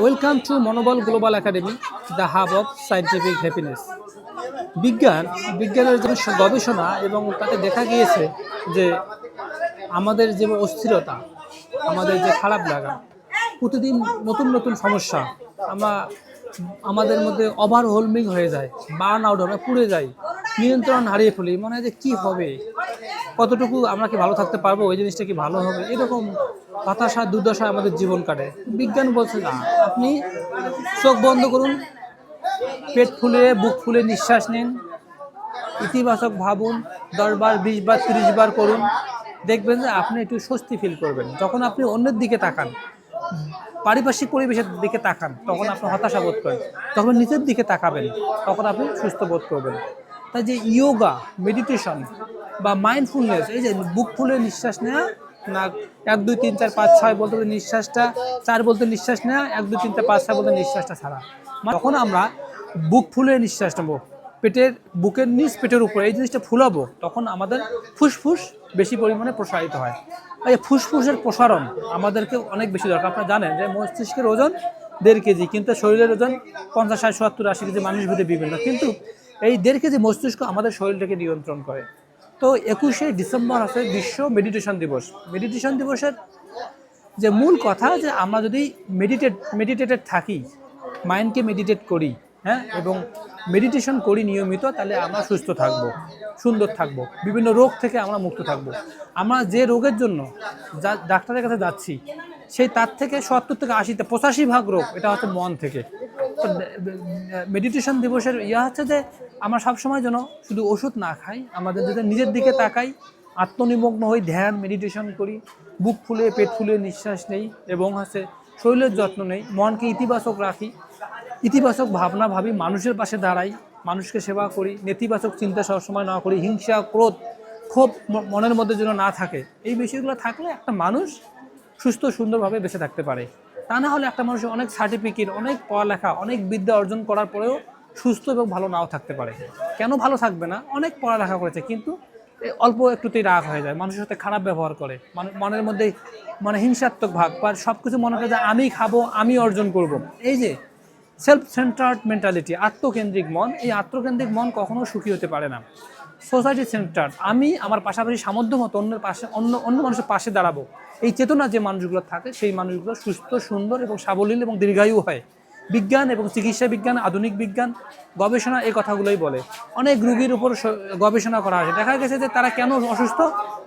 Welcome to Manobal global academy the hub of scientific happiness বিজ্ঞান, বিজ্ঞানের যে গবেষণা এবং তাতে দেখা গিয়েছে যে আমাদের যে অস্থিরতা, আমাদের যে খারাপ লাগা, প্রতিদিন নতুন নতুন সমস্যা, আমরা, আমাদের মধ্যে ওভারহোলমিং হয়ে যায় বার্ন আউট আমরা পুড়ে যাই। নিয়ন্ত্রণ হারিয়ে ফেলি, মনে হয় যে কী হবে? কতটুকু আমরা কি ভালো থাকতে পারব, ওই জিনিসটা কি ভালো হবে? এরকম হতাশা, দুর্দশা আমাদের জীবন কাটে। বিজ্ঞান বলছে না, আপনি চোখ বন্ধ করুন, পেট ফুলে, বুক ফুলে নিঃশ্বাস নিন, ইতিবাচক ভাবুন, দশ বার, বিশ বার, তিরিশ বার করুন, দেখবেন যে আপনি একটু স্বস্তি ফিল করবেন। যখন আপনি অন্যের দিকে তাকান, পারিপার্শ্বিক পরিবেশের দিকে তাকান, তখন আপনি হতাশা বোধ করেন। তখন নিজের দিকে তাকাবেন, তখন আপনি সুস্থ বোধ করবেন। তাই যে ইয়োগা মেডিটেশন বা মাইন্ডফুলনেস এই যে বুক ফুলে নিঃশ্বাস নেওয়া না এক, দুই, তিন, চার, পাঁচ, ছয় বলতে বলতে নিঃশ্বাসটা, চার বলতে নিঃশ্বাস নেওয়া এক, দুই, তিন, চার, পাঁচ, ছয় বলতে নিঃশ্বাসটা ছাড়া। মানে তখন আমরা বুক ফুলে নিঃশ্বাস নেব, পেটের, বুকের নিচ পেটের উপরে এই জিনিসটা ফুলাবো, তখন আমাদের ফুসফুস বেশি পরিমাণে প্রসারিত হয়। এই ফুসফুসের প্রসারণ আমাদেরকে অনেক বেশি দরকার। আপনারা জানেন যে মস্তিষ্কের ওজন দেড় কেজি, কিন্তু শরীরের ওজন পঞ্চাশ, ষাট, সত্তর, আশি কেজি মানুষ ভেদে বিভিন্ন। কিন্তু এই দেড় কেজি মস্তিষ্ক আমাদের শরীরটাকে নিয়ন্ত্রণ করে। তো একুশে ডিসেম্বর আছে বিশ্ব মেডিটেশন দিবস। মেডিটেশন দিবসের যে মূল কথা যে আমরা যদি মেডিটেট, মেডিটেটেড থাকি, মাইন্ডকে মেডিটেট করি হ্যাঁ এবং মেডিটেশন করি নিয়মিত, তাহলে আমরা সুস্থ থাকব, সুন্দর থাকব, বিভিন্ন রোগ থেকে আমরা মুক্ত থাকব। আমরা যে রোগের জন্য যা, ডাক্তারের কাছে যাচ্ছি সেই তার থেকে সত্তর থেকে আশিতে, পঁচাশি ভাগ রোগ, এটা হচ্ছে মন থেকে। মেডিটেশন দিবসের ইয়া হচ্ছে যে, আমরা সবসময় যেন শুধু ওষুধ না খাই, আমাদের যদি নিজের দিকে তাকাই, আত্মনিমগ্ন হই, ধ্যান মেডিটেশন করি, বুক ফুলে, পেট ফুলে নিঃশ্বাস নেই, এবং হচ্ছে শরীরের যত্ন নেই, মনকে ইতিবাচক রাখি, ইতিবাচক ভাবনা ভাবি, মানুষের পাশে দাঁড়াই, মানুষকে সেবা করি, নেতিবাচক চিন্তা সবসময় না করি, হিংসা, ক্রোধ, ক্ষোভ মনের মধ্যে যেন না থাকে। এই বিষয়গুলো থাকলে একটা মানুষ সুস্থ, সুন্দরভাবে বেঁচে থাকতে পারে। তা না হলে একটা মানুষের অনেক সার্টিফিকেট অনেক পড়ালেখা, অনেক বিদ্যা অর্জন করার পরেও সুস্থ এবং ভালো নাও থাকতে পারে। কেন ভালো থাকবে না? অনেক পড়ালেখা করেছে, কিন্তু অল্প একটুতেই রাগ হয়ে যায়। মানুষের সাথে খারাপ ব্যবহার করে। মানে মনের মধ্যে মানে হিংসাত্মক ভাগ বা সব কিছু মনে করে যে আমি খাব, আমি অর্জন করব। এই যে সেলফ সেন্টার্ড মেন্টালিটি আত্মকেন্দ্রিক মন, এই আত্মকেন্দ্রিক মন কখনো সুখী হতে পারে না। সোসাইটি সেন্টার, আমি আমার পাশাপাশি সামর্থ্য মতো অন্যের পাশে, অন্য অন্য মানুষের পাশে দাঁড়াবো। এই চেতনা যে মানুষগুলো থাকে, সেই মানুষগুলো সুস্থ, সুন্দর এবং সাবলীল এবং দীর্ঘায়ু হয়। বিজ্ঞান এবং চিকিৎসা বিজ্ঞান, আধুনিক বিজ্ঞান, গবেষণা এই কথাগুলোই বলে। অনেক রুগীর উপর গবেষণা করা হয়েছে দেখা গেছে যে তারা কেন অসুস্থ?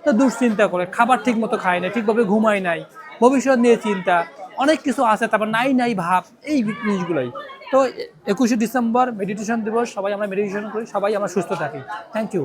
তা দুশ্চিন্তা করে, খাবার ঠিক মতো খায় না, ঠিকভাবে ঘুমায় নাই, ভবিষ্যৎ নিয়ে চিন্তা, অনেক কিছু আছে, তারপর নাই নাই ভাব, এই জিনিসগুলোই। তো একুশে ডিসেম্বর মেডিটেশন দিবস, সবাই আমরা মেডিটেশন করি, সবাই আমরা সুস্থ থাকি। Thank you